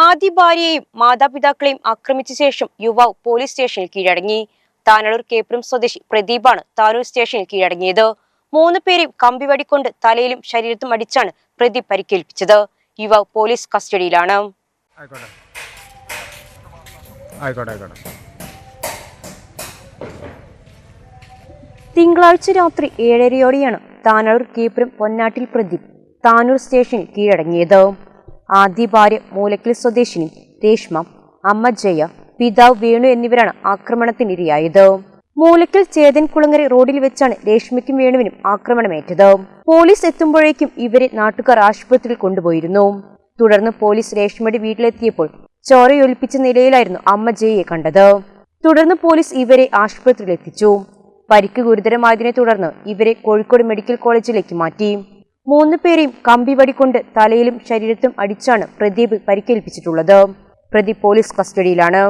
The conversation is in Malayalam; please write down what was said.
ആദ്യ ഭാര്യയെയും മാതാപിതാക്കളെയും ആക്രമിച്ച ശേഷം യുവാവ് പോലീസ് സ്റ്റേഷനിൽ കീഴടങ്ങി. താനൂർ കേപ്രം സ്വദേശി പ്രദീപാണ് താനൂർ സ്റ്റേഷനിൽ കീഴടങ്ങിയത്. മൂന്ന് പേരെയും കമ്പി വടിക്കൊണ്ട് തലയിലും ശരീരത്തും അടിച്ചാണ് പ്രദീപ് പരിക്കേൽപ്പിച്ചത്. യുവാവ് പോലീസ് കസ്റ്റഡിയിലാണ്. തിങ്കളാഴ്ച രാത്രി ഏഴരയോടെയാണ് താനൂർ കീപ്പുരം പൊന്നാട്ടിൽ പ്രദീപ് താനൂർ സ്റ്റേഷനിൽ കീഴടങ്ങിയത്. ആദ്യ ഭാര്യ മൂലക്കൽ സ്വദേശിനി രേഷ്മ അമ്മ ജയ പിതാവ് വേണു എന്നിവരാണ് ആക്രമണത്തിനിരയായത്. മൂലക്കൽ ചേതൻ കുളങ്ങര റോഡിൽ വെച്ചാണ് രേഷ്മയ്ക്കും വേണുവിനും ആക്രമണമേറ്റത്. പോലീസ് എത്തുമ്പോഴേക്കും ഇവരെ നാട്ടുകാർ ആശുപത്രിയിൽ കൊണ്ടുപോയിരുന്നു. തുടർന്ന് പോലീസ് രേഷ്മയുടെ വീട്ടിലെത്തിയപ്പോൾ ചോരയൊലിപ്പിച്ച നിലയിലായിരുന്നു അമ്മ ജയയെ കണ്ടത്. തുടർന്ന് പോലീസ് ഇവരെ ആശുപത്രിയിൽ എത്തിച്ചു പരിക്ക് ഗുരുതരമായതിനെ തുടർന്ന് ഇവരെ കോഴിക്കോട് മെഡിക്കൽ കോളേജിലേക്ക് മാറ്റി. മൂന്ന് പേരെയും കമ്പിവടി കൊണ്ട് തലയിലും ശരീരത്തും അടിച്ചാണ് പ്രദീപ് പരിക്കേൽപ്പിച്ചിട്ടുള്ളത്. പ്രതി പോലീസ് കസ്റ്റഡിയിലാണ്.